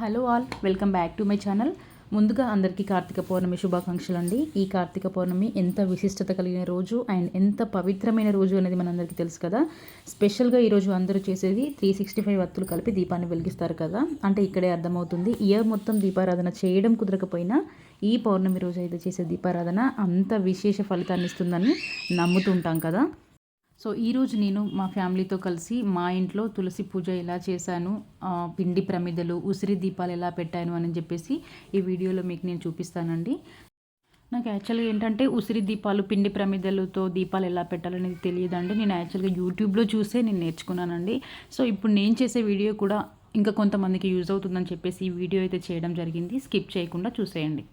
Hello all welcome back to my channel. ముందుగా అందరికీ కార్తీక పౌర్ణమి శుభాకాంక్షలు అండి ఈ కార్తీక పౌర్ణమి ఎంత విశిష్టత కలిగిన రోజు అండ్ ఎంత పవిత్రమైన రోజు అనేది మనందరికీ తెలుసు కదా. స్పెషల్గా ఈరోజు అందరూ చేసేది త్రీ సిక్స్టీ ఫైవ్ వత్తులు కలిపి దీపాన్ని వెలిగిస్తారు కదా. అంటే ఇక్కడే అర్థమవుతుంది ఇయర్ మొత్తం దీపారాధన చేయడం కుదరకపోయినా ఈ పౌర్ణమి రోజు అయితే చేసే దీపారాధన అంత విశేష ఫలితాన్ని ఇస్తుందని నమ్ముతుంటాం కదా. సో ఈరోజు నేను మా ఫ్యామిలీతో కలిసి మా ఇంట్లో తులసి పూజ ఎలా చేశాను పిండి ప్రమిదలు ఉసిరి దీపాలు ఎలా పెట్టాను అని చెప్పేసి ఈ వీడియోలో మీకు నేను చూపిస్తానండి. నాకు యాక్చువల్గా ఏంటంటే ఉసిరి దీపాలు పిండి ప్రమిదలతో దీపాలు ఎలా పెట్టాలనేది తెలియదండి. నేను యాక్చువల్గా యూట్యూబ్లో చూసే నేను నేర్చుకున్నానండి. సో ఇప్పుడు నేను చేసే వీడియో కూడా ఇంకా కొంతమందికి యూజ్ అవుతుందని చెప్పేసి ఈ వీడియో అయితే చేయడం జరిగింది. స్కిప్ చేయకుండా చూసేయండి.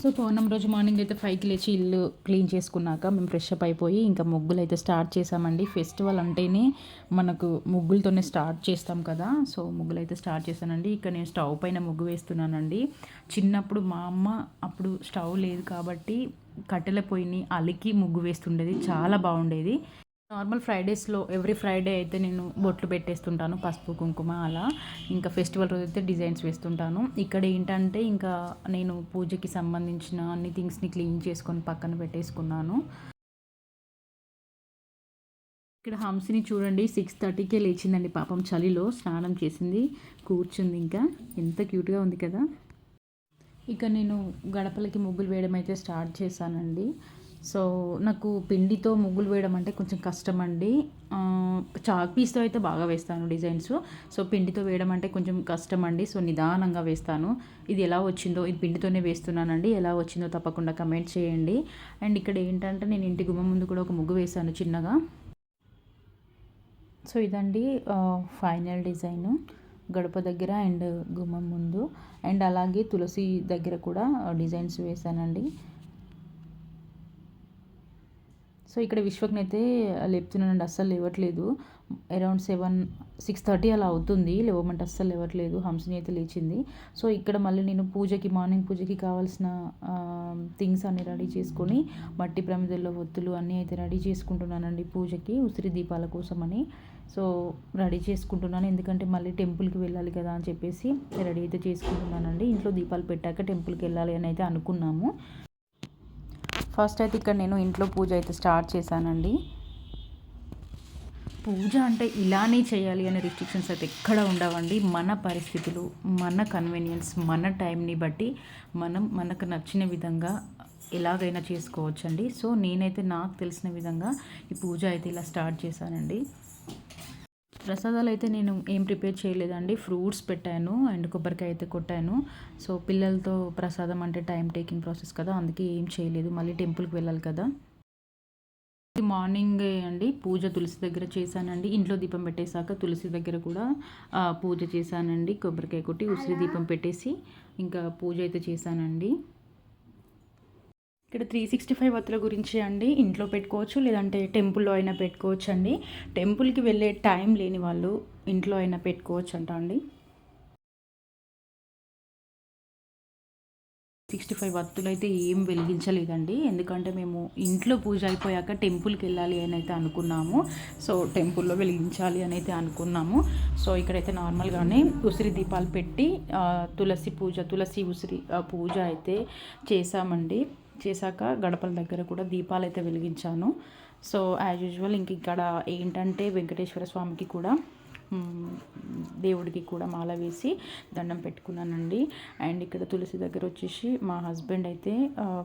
సో పౌర్ణం రోజు మార్నింగ్ అయితే ఫైవ్కి లేచి ఇల్లు క్లీన్ చేసుకున్నాక మేము ఫ్రెష్ అప్ అయిపోయి ఇంకా ముగ్గులు అయితే స్టార్ట్ చేసామండి. ఫెస్టివల్ అంటేనే మనకు ముగ్గులతోనే స్టార్ట్ చేస్తాం కదా. సో ముగ్గులు అయితే స్టార్ట్ చేశానండి. ఇక్కడ నేను స్టవ్ పైన ముగ్గు వేస్తున్నానండి. చిన్నప్పుడు మా అమ్మ అప్పుడు స్టవ్ లేదు కాబట్టి కట్టెల పొయ్యిని అలికి ముగ్గు వేస్తుండేది. చాలా బాగుండేది. నార్మల్ ఫ్రైడేస్లో ఎవ్రీ ఫ్రైడే అయితే నేను బొట్లు పెట్టేస్తుంటాను పసుపు కుంకుమ అలా. ఇంకా ఫెస్టివల్ రోజు అయితే డిజైన్స్ వేస్తుంటాను. ఇక్కడ ఏంటంటే ఇంకా నేను పూజకి సంబంధించిన అన్ని థింగ్స్ని క్లీన్ చేసుకొని పక్కన పెట్టేసుకున్నాను. ఇక్కడ హంసిని చూడండి సిక్స్ థర్టీకే లేచిందండి పాపం చలిలో స్నానం చేసింది కూర్చుంది ఇంకా. ఎంత క్యూట్గా ఉంది కదా. ఇక నేను గడపలకి ముగ్గులు వేయడం అయితే స్టార్ట్ చేశానండి. సో నాకు పిండితో ముగ్గులు వేయడం అంటే కొంచెం కష్టం అండి చాక్ పీస్తో అయితే బాగా వేస్తాను డిజైన్స్. సో పిండితో వేయడం అంటే కొంచెం కష్టం అండి సో నిదానంగా వేస్తాను. ఇది ఎలా వచ్చిందో ఇది పిండితోనే వేస్తున్నానండి. ఎలా వచ్చిందో తప్పకుండా కమెంట్ చేయండి. అండ్ ఇక్కడ ఏంటంటే నేను ఇంటి గుమ్మ ముందు కూడా ఒక ముగ్గు వేశాను చిన్నగా. సో ఇదండి ఫైనల్ డిజైను గడప దగ్గర అండ్ గుమ్మం ముందు. అండ్ అలాగే తులసి దగ్గర కూడా డిజైన్స్ వేశానండి. సో ఇక్కడ విశ్వక్ని అయితే లేపుతున్నానండి అస్సలు లేవట్లేదు. అరౌండ్ సెవెన్ సిక్స్ థర్టీ అలా అవుతుంది లేవమంటే అస్సలు లేవట్లేదు హంసని అయితే లేచింది. సో ఇక్కడ మళ్ళీ నేను పూజకి మార్నింగ్ పూజకి కావాల్సిన థింగ్స్ అన్నీ రెడీ చేసుకొని మట్టి ప్రమిదల్లో ఒత్తులు అన్నీ అయితే రెడీ చేసుకుంటున్నానండి పూజకి ఉసిరి దీపాల కోసమని. సో రెడీ చేసుకుంటున్నాను ఎందుకంటే మళ్ళీ టెంపుల్కి వెళ్ళాలి కదా అని చెప్పేసి రెడీ అయితే చేసుకుంటున్నానండి. ఇంట్లో దీపాలు పెట్టాక టెంపుల్కి వెళ్ళాలి అని అయితే అనుకున్నాము. ఫస్ట్ అయితే ఇక్కడ నేను ఇంట్లో పూజ అయితే స్టార్ట్ చేశానండి. పూజ అంటే ఇలానే చేయాలి అనే రిస్ట్రిక్షన్స్ అయితే ఎక్కడ ఉండవండి. మన పరిస్థితులు మన కన్వీనియన్స్ మన టైంని బట్టి మనం మనకు నచ్చిన విధంగా ఎలాగైనా చేసుకోవచ్చండి. సో నేనైతే నాకు తెలిసిన విధంగా ఈ పూజ అయితే ఇలా స్టార్ట్ చేశానండి. ప్రసాదాలు అయితే నేను ఏం ప్రిపేర్ చేయలేదండి. ఫ్రూట్స్ పెట్టాను అండ్ కొబ్బరికాయ అయితే కొట్టాను. సో పిల్లలతో ప్రసాదం అంటే టైం టేకింగ్ ప్రాసెస్ కదా అందుకే ఏం చేయలేదు. మళ్ళీ టెంపుల్కి వెళ్ళాలి కదా. మార్నింగ్ అండి. పూజ తులసి దగ్గర చేశానండి. ఇంట్లో దీపం పెట్టేశాక తులసి దగ్గర కూడా పూజ చేశానండి. కొబ్బరికాయ కొట్టి ఉసిరి దీపం పెట్టేసి ఇంకా పూజ అయితే చేశానండి. ఇక్కడ త్రీ సిక్స్టీ ఫైవ్ వత్తుల గురించి అండి. ఇంట్లో పెట్టుకోవచ్చు లేదంటే టెంపుల్లో అయినా పెట్టుకోవచ్చు అండి. టెంపుల్కి వెళ్ళే టైం లేని వాళ్ళు ఇంట్లో అయినా పెట్టుకోవచ్చు అంట అండి. సిక్స్టీ ఫైవ్ వత్తులు అయితే ఏం వెలిగించలేదండి. ఎందుకంటే మేము ఇంట్లో పూజ అయిపోయాక టెంపుల్కి వెళ్ళాలి అని అయితే అనుకున్నాము. సో టెంపుల్లో వెలిగించాలి అని అయితే అనుకున్నాము. సో ఇక్కడైతే నార్మల్గానే ఉసిరి దీపాలు పెట్టి తులసి పూజ తులసి ఉసిరి పూజ అయితే చేసామండి చేశాక గడపల దగ్గర కూడా దీపాలు అయితే వెలిగించాను. సో యాజ్ యూజువల్ ఇంక ఇక్కడ ఏంటంటే వెంకటేశ్వర స్వామికి కూడా దేవుడికి కూడా మాల వేసి దండం పెట్టుకున్నానండి. అండ్ ఇక్కడ తులసి దగ్గర వచ్చేసి మా హస్బెండ్ అయితే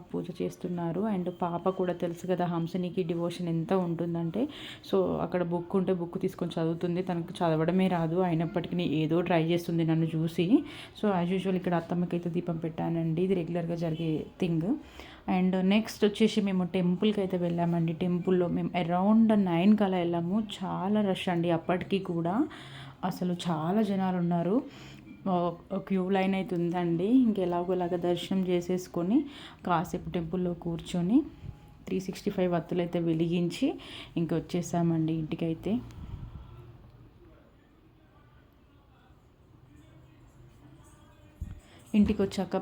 పూజ చేస్తున్నారు. అండ్ పాప కూడా తెలుసు కదా హంసనికి డివోషన్ ఎంత ఉంటుందంటే. సో అక్కడ బుక్ ఉంటే బుక్ తీసుకొని చదువుతుంది. తనకు చదవడమే రాదు. అయినప్పటికీ ఏదో ట్రై చేస్తుంది నన్ను చూసి. సో యాజ్ యూజువల్ ఇక్కడ అత్తమ్మకైతే దీపం పెట్టానండి. ఇది రెగ్యులర్గా జరిగే థింగ్. అండ్ నెక్స్ట్ వచ్చేసి మేము టెంపుల్కి అయితే వెళ్ళామండి. టెంపుల్లో మేము అరౌండ్ నైన్ కలా వెళ్ళాము. చాలా రష్ అండి అప్పటికి కూడా. అసలు చాలా జనాలు ఉన్నారు. క్యూ లైన్ అయితే ఉందండి. ఇంకెలాగోలాగా దర్శనం చేసేసుకొని కాసేపు టెంపుల్లో కూర్చొని త్రీ సిక్స్టీ ఫైవ్ వత్తులు అయితే వెలిగించి ఇంక వచ్చేసామండి ఇంటికైతే. ఇంటికి వచ్చాక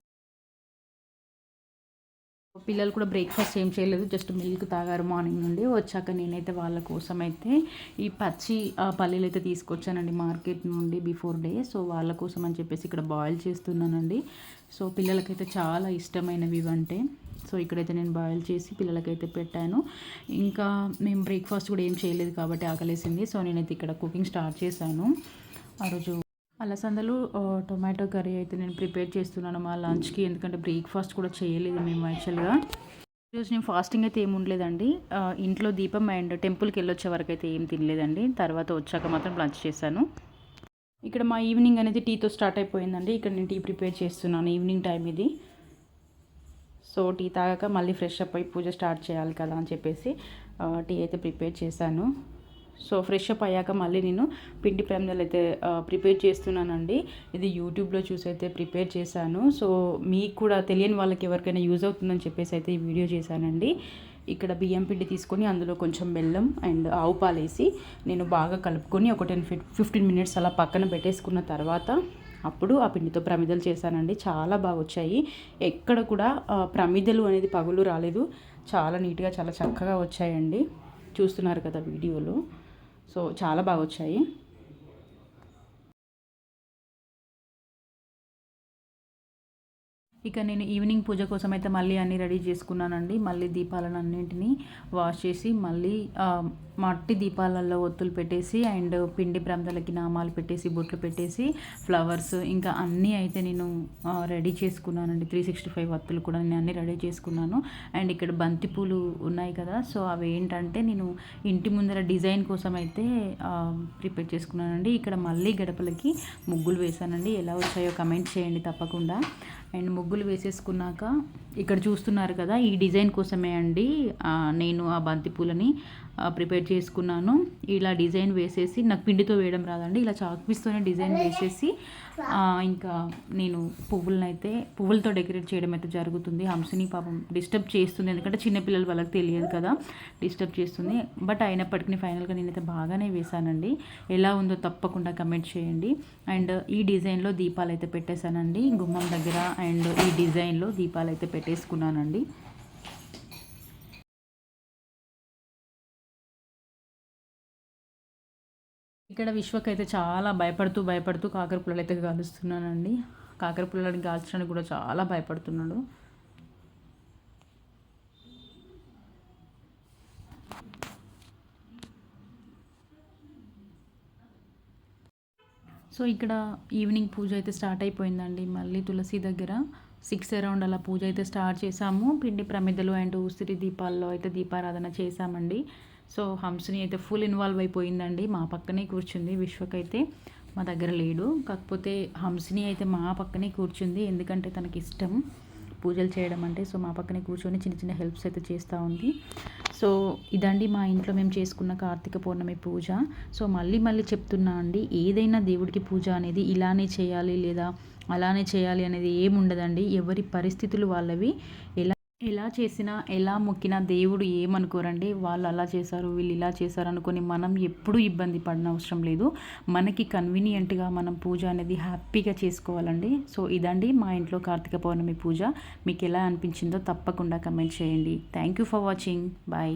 పిల్లలు కూడా బ్రేక్ఫాస్ట్ ఏం చేయలేదు జస్ట్ మిల్క్ తాగారు మార్నింగ్ నుండి. వచ్చాక నేనైతే వాళ్ళ కోసం అయితే ఈ పచ్చి ఆ, పల్లీలు అయితే తీసుకొచ్చానండి మార్కెట్ నుండి బిఫోర్ డే. సో వాళ్ళ కోసం అని చెప్పేసి ఇక్కడ బాయిల్ చేస్తున్నానండి. సో పిల్లలకైతే చాలా ఇష్టమైనవి ఇవంటే సో ఇక్కడైతే నేను బాయిల్ చేసి పిల్లలకైతే పెట్టాను. ఇంకా మేము బ్రేక్ఫాస్ట్ కూడా ఏం చేయలేదు కాబట్టి ఆకలేసింది. సో నేనైతే ఇక్కడ కుకింగ్ స్టార్ట్ చేశాను. ఆ రోజు అలసందలు టొమాటో కర్రీ అయితే నేను ప్రిపేర్ చేస్తున్నాను మా లంచ్కి. ఎందుకంటే బ్రేక్ఫాస్ట్ కూడా చేయలేదు మేము యాక్చువల్గా. ఈరోజు నేను ఫాస్టింగ్ అయితే ఏమి ఉండలేదండి ఇంట్లో దీపం అండ్ టెంపుల్కి వెళ్ళొచ్చే వరకు అయితే ఏం తినలేదండి. తర్వాత వచ్చాక మాత్రం లంచ్ చేశాను. ఇక్కడ మా ఈవినింగ్ అనేది టీతో స్టార్ట్ అయిపోయిందండి. ఇక్కడ నేను టీ ప్రిపేర్ చేస్తున్నాను ఈవినింగ్ టైం ఇది. సో టీ తాగాక మళ్ళీ ఫ్రెష్ అప్ అయి పూజ స్టార్ట్ చేయాలి కదా అని చెప్పేసి టీ అయితే ప్రిపేర్ చేశాను. సో ఫ్రెష్ అప్ అయ్యాక మళ్ళీ నేను పిండి ప్రమిదలు అయితే ప్రిపేర్ చేస్తున్నానండి. ఇది యూట్యూబ్లో చూసి అయితే ప్రిపేర్ చేశాను. సో మీకు కూడా తెలియని వాళ్ళకి ఎవరికైనా యూజ్ అవుతుందని చెప్పేసి అయితే ఈ వీడియో చేశానండి. ఇక్కడ బియ్యం పిండి తీసుకొని అందులో కొంచెం బెల్లం అండ్ ఆవు పాలు వేసి నేను బాగా కలుపుకొని ఒక టెన్ ఫిఫ్టీన్ మినిట్స్ అలా పక్కన పెట్టేసుకున్న తర్వాత అప్పుడు ఆ పిండితో ప్రమిదలు చేశానండి. చాలా బాగా వచ్చాయి. ఎక్కడ కూడా ప్రమిదలు అనేది పగులు రాలేదు. చాలా నీట్గా చాలా చక్కగా వచ్చాయండి. చూస్తున్నారు కదా వీడియోలో. సో చాలా బాగా వచ్చాయి ఇక నేను ఈవినింగ్ పూజ కోసం అయితే మళ్ళీ అన్నీ రెడీ చేసుకున్నానండి. మళ్ళీ దీపాలను అన్నింటినీ వాష్ చేసి మళ్ళీ మట్టి దీపాలలో ఒత్తులు పెట్టేసి అండ్ పిండి ప్రాంతాలకి నామాలు పెట్టేసి బొట్లు పెట్టేసి ఫ్లవర్స్ ఇంకా అన్నీ అయితే నేను రెడీ చేసుకున్నానండి. త్రీ సిక్స్టీ ఫైవ్ ఒత్తులు కూడా నేను అన్నీ రెడీ చేసుకున్నాను. అండ్ ఇక్కడ బంతి పూలు ఉన్నాయి కదా సో అవి ఏంటంటే నేను ఇంటి ముందర డిజైన్ కోసం అయితే ప్రిపేర్ చేసుకున్నానండి. ఇక్కడ మళ్ళీ గడపలకి ముగ్గులు వేశానండి. ఎలా వచ్చాయో కమెంట్ చేయండి తప్పకుండా. అండ్ ముగ్గులు వేసేసుకున్నాక ఇక్కడ చూస్తున్నారు కదా ఈ డిజైన్ కోసమే అండి నేను ఆ బంతిపూలని ప్రిపేర్ చేసుకున్నాను. ఇలా డిజైన్ వేసేసి నాకు పిండితో వేయడం రాదండి. ఇలా చాక్పీస్తోనే డిజైన్ వేసేసి ఇంకా నేను పువ్వులను అయితే పువ్వులతో డెకరేట్ చేయడం అయితే జరుగుతుంది. హంసని పాపం డిస్టర్బ్ చేస్తుంది. ఎందుకంటే చిన్నపిల్లలు వాళ్ళకి తెలియదు కదా డిస్టర్బ్ చేస్తుంది. బట్ అయినప్పటికీ ఫైనల్గా నేనైతే బాగానే వేశానండి. ఎలా ఉందో తప్పకుండా కమెంట్ చేయండి. అండ్ ఈ డిజైన్లో దీపాలు అయితే పెట్టేశానండి. గుమ్మం దగ్గర అండ్ ఈ డిజైన్లో దీపాలు అయితే పెట్టేసుకున్నానండి. ఇక్కడ విశ్వక్ అయితే చాలా భయపడుతూ భయపడుతూ కాకర పుల్లలు అయితే కాలుస్తున్నానండి కాకర పుల్లలని కాల్చడానికి కూడా చాలా భయపడుతున్నాడు. సో ఇక్కడ ఈవినింగ్ పూజ అయితే స్టార్ట్ అయిపోయిందండి. మళ్ళీ తులసి దగ్గర. సిక్స్ అరౌండ్ అలా పూజ అయితే స్టార్ట్ చేసాము పిండి ప్రమిదలు అండ్ ఉసిరి దీపాల్లో అయితే దీపారాధన చేశామండి. సో హంసని అయితే ఫుల్ ఇన్వాల్వ్ అయిపోయిందండి. మా పక్కనే కూర్చుంది విశ్వకైతే మా దగ్గర లేడు. కాకపోతే హంసిని అయితే మా పక్కనే కూర్చుంది ఎందుకంటే తనకి ఇష్టం. పూజలు చేయడం అంటే సో మా పక్కనే కూర్చొని చిన్న చిన్న హెల్ప్స్ అయితే చేస్తూ ఉంది. సో ఇదండి మా ఇంట్లో మేము చేసుకున్న కార్తీక పౌర్ణమి పూజ. సో మళ్ళీ మళ్ళీ చెప్తున్నా అండి ఏదైనా దేవుడికి పూజ అనేది ఇలానే చేయాలి లేదా అలానే చేయాలి అనేది ఏముండదండి. ఎవరి పరిస్థితులు వాళ్ళవి ఎలా ఎలా చేసినా ఎలా మొక్కినా దేవుడు ఏమనుకోరండి? వాళ్ళు అలా చేశారు వీళ్ళు ఇలా చేశారు అనుకొని మనం ఎప్పుడూ ఇబ్బంది పడిన అవసరం లేదు. మనకి కన్వీనియంట్గా మనం పూజ అనేది హ్యాపీగా చేసుకోవాలండి. సో ఇదండి మా ఇంట్లో కార్తీక పౌర్ణమి పూజ. మీకు ఎలా అనిపించిందో తప్పకుండా కమెంట్ చేయండి. Thank you for watching bye